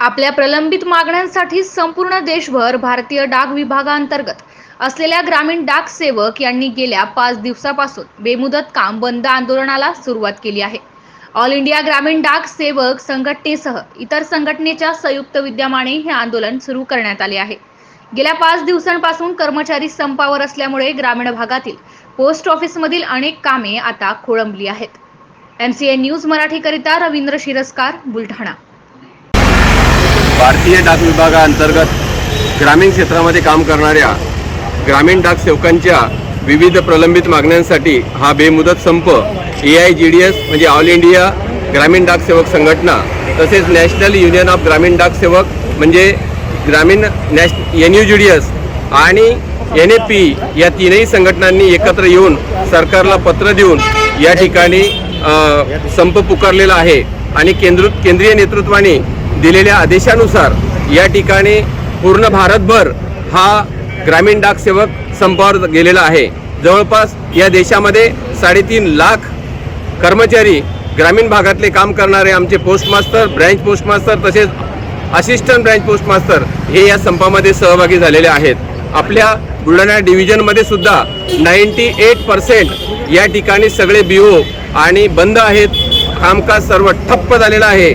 आपल्या प्रलंबित मागण्यांसाठी संपूर्ण देशभर भारतीय डाक विभागाअंतर्गत असलेल्या ग्रामीण डाक सेवक यांनी गेल्या पाच दिवसापासून बेमुदत काम बंद आंदोलनाला सुरुवात केली आहे. ऑल इंडिया ग्रामीण डाक सेवक संघटनेसह इतर संघटनेच्या संयुक्त विद्यमाने हे आंदोलन सुरू करण्यात आले आहे. गेल्या पाच दिवसांपासून कर्मचारी संपावर असल्यामुळे ग्रामीण भागातील पोस्ट ऑफिसमधील अनेक कामे आता खोळंबली आहेत. एमसीएन न्यूज मराठीकरिता रवींद्र शिरस्कार बुलढाणा. भारतीय डाक विभागाअंतर्गत ग्रामीण क्षेत्रामध्ये काम करणाऱ्या ग्रामीण डाक सेवकांच्या विविध प्रलंबित मागण्यांसाठी हा बेमुदत संप A I G D S म्हणजे ऑल इंडिया ग्रामीण डाक सेवक संघटना तसेच नॅशनल युनियन ऑफ ग्रामीण डाक सेवक म्हणजे ग्रामीण Nash N U G D S आणि एन ए पी या तीनही संघटनांनी एकत्र येऊन सरकारला पत्र देऊन या ठिकाणी संप पुकारलेला आहे. आणि केंद्र केंद्रीय नेतृत्वाने दिलेल्या आदेशानुसार या ठिकाणी पूर्ण भारतभर हा ग्रामीण डाक सेवक संपावर गेलेला आहे. जवळपास या देशामध्ये साडेतीन लाख कर्मचारी ग्रामीण भागातले काम करणारे आमचे पोस्टमास्टर ब्रँच पोस्टमास्टर तसेच असिस्टंट ब्रँच पोस्टमास्टर हे या संपामध्ये सहभागी झालेले आहेत. आपल्या बुलढाणा डिव्हिजनमध्ये सुद्धा नाईन्टी एट पर्सेंट या ठिकाणी सगळे बी ओ आणि बंद आहेत. कामकाज सर्व ठप्प झालेलं आहे.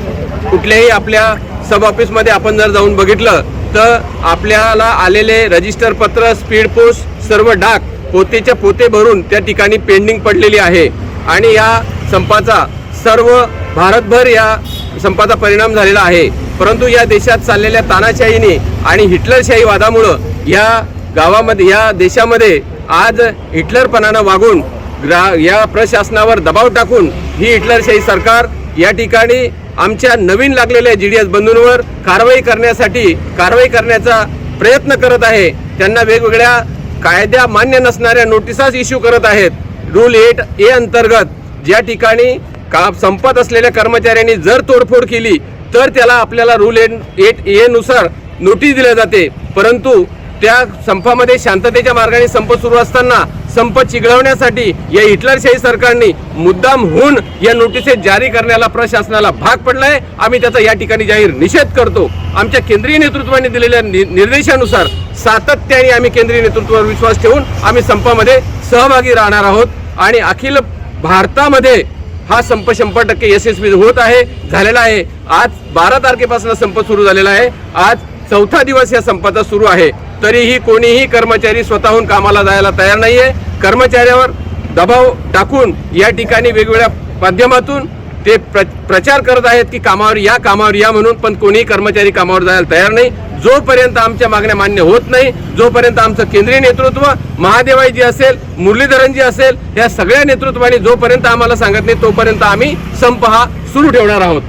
कुठल्याही आपल्या सब ऑफिसमध्ये आपण जर जाऊन बघितलं तर आपल्याला आलेले रजिस्टर पत्र स्पीड पोस्ट सर्व डाक पोतेच्या पोते भरून त्या ठिकाणी पेंडिंग पडलेली आहे. आणि या संपाचा सर्व भारतभर या संपाचा परिणाम झालेला आहे. परंतु या देशात चाललेल्या तानाशाहीने आणि हिटलरशाही वादामुळं या गावामध्ये या देशामध्ये आज हिटलरपणानं वागून ग्रा या प्रशासनावर दबाव टाकून ही हिटलरशाही सरकार या ठिकाणी आमच्या नवीन लागलेल्या जी डी एस बंधूंवर कारवाई करण्यासाठी कारवाई करण्याचा प्रयत्न करत आहे. त्यांना वेगवेगळ्या कायद्या मान्य नसणाऱ्या नोटिसाच इश्यू करत आहेत. रूल एट ए अंतर्गत ज्या ठिकाणी का संपत असलेल्या कर्मचाऱ्यांनी जर तोडफोड केली तर त्याला आपल्याला रूल एट एट एनुसार नोटीस दिल्या जाते. परंतु त्या संपामध्ये शांततेच्या मार्गाने संप सुरू असताना संप चिघळवण्यासाठी या हिटलरशाही सरकारने मुद्दाम होऊन या नोटिसेस जारी करण्याला प्रशासनाला भाग पडलाय. आम्ही त्याचा या ठिकाणी जाहीर निषेध करतो. आमच्या केंद्रीय नेतृत्वाने दिलेल्या नि- निर्देशानुसार सातत्याने आम्ही केंद्रीय नेतृत्वावर विश्वास ठेवून आम्ही संपामध्ये सहभागी राहणार आहोत. आणि अखिल भारतामध्ये हा संप शंभर टक्के यशस्वी होत आहे झालेला आहे. आज बारा तारखेपासून संप सुरू झालेला आहे. आज चौथा दिवस या संपाचा सुरू आहे. तरीही कोणीही कर्मचारी स्वतःहून कामाला जायला तयार नाही आहे कर्मचाऱ्यावर दबाव टाकून या ठिकाणी वेगवेगळ्या माध्यमातून ते प्र प्रचार करत आहेत की कामावर या कामावर या म्हणून पण कोणीही कर्मचारी कामावर जायला तयार नाही. जोपर्यंत आमच्या मागण्या मान्य होत नाही जोपर्यंत आमचं केंद्रीय नेतृत्व महादेवाईजी असेल मुरलीधरनजी असेल या सगळ्या नेतृत्वाने जोपर्यंत आम्हाला सांगत नाही तोपर्यंत आम्ही संप हा सुरू ठेवणार आहोत.